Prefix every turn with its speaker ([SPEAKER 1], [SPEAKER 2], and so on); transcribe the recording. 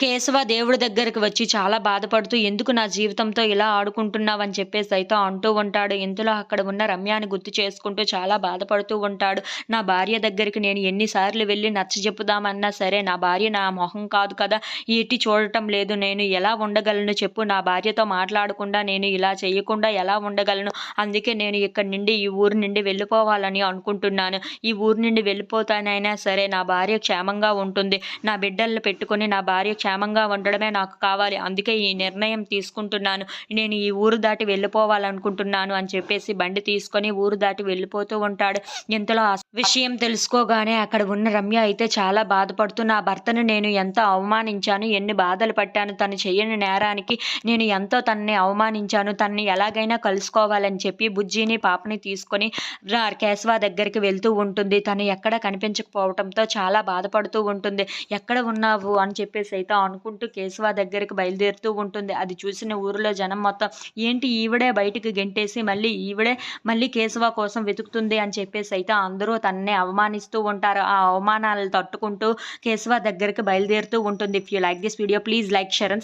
[SPEAKER 1] కేశవ దేవుడి దగ్గరికి వచ్చి చాలా బాధపడుతూ ఎందుకు నా జీవితంతో ఇలా ఆడుకుంటున్నావని చెప్పేసి అయితే అంటూ ఉంటాడు. ఇంతలో అక్కడ ఉన్న రమ్యాని గుర్తు చేసుకుంటూ చాలా బాధపడుతూ ఉంటాడు. నా భార్య దగ్గరికి నేను ఎన్నిసార్లు వెళ్ళి నచ్చ చెప్పుదామన్నా సరే నా భార్య నా మొహం కాదు కదా. ఇటు చూడటం లేదు. నేను ఎలా ఉండగలను చెప్పు. నా భార్యతో మాట్లాడకుండా నేను ఇలా చేయకుండా ఎలా ఉండగలను? అందుకే నేను ఇక్కడి నుండి ఈ ఊరు నుండి వెళ్ళిపోవాలని అనుకుంటున్నాను. ఈ ఊరు నుండి వెళ్ళిపోతానైనా సరే నా భార్య క్షేమంగా ఉంటుంది. నా బిడ్డలను పెట్టుకొని నా భార్య క్షేమంగా ఉండడమే నాకు కావాలి. అందుకే ఈ నిర్ణయం తీసుకుంటున్నాను. నేను ఈ ఊరు దాటి వెళ్ళిపోవాలనుకుంటున్నాను అని చెప్పేసి బండి తీసుకొని ఊరు దాటి వెళ్ళిపోతూ ఉంటాడు. ఇంతలో ఆ విషయం తెలుసుకోగానే అక్కడ ఉన్న రమ్య అయితే చాలా బాధపడుతూ నా భర్తను నేను ఎంత అవమానించాను ఎన్ని బాధలు పట్టాను తను చేయని నేరానికి నేను ఎంతో తనని అవమానించాను తనని ఎలాగైనా కలుసుకోవాలని చెప్పి బుజ్జిని పాపని తీసుకొని రా కేశవ దగ్గరికి వెళ్తూ ఉంటుంది. తను ఎక్కడ కనిపించకపోవడంతో చాలా బాధపడుతూ ఉంటుంది. ఎక్కడ ఉన్నావు? అని చెప్పేసి అయితే అనుకుంటూ కేశవ దగ్గరికి బయలుదేరుతూ ఉంటుంది. అది చూసిన ఊరిలో జనం మొత్తం ఏంటి ఈవిడే బయటికి గెంటేసి మళ్ళీ ఈవిడే మళ్ళీ కేశవ కోసం వెతుకుతుంది అని చెప్పేసి అయితే అందరూ తన్నే అవమానిస్తూ ఉంటారు. ఆ అవమానాలు తట్టుకుంటూ కేశవ దగ్గరికి బయలుదేరుతూ ఉంటుంది. If you like this video please like share and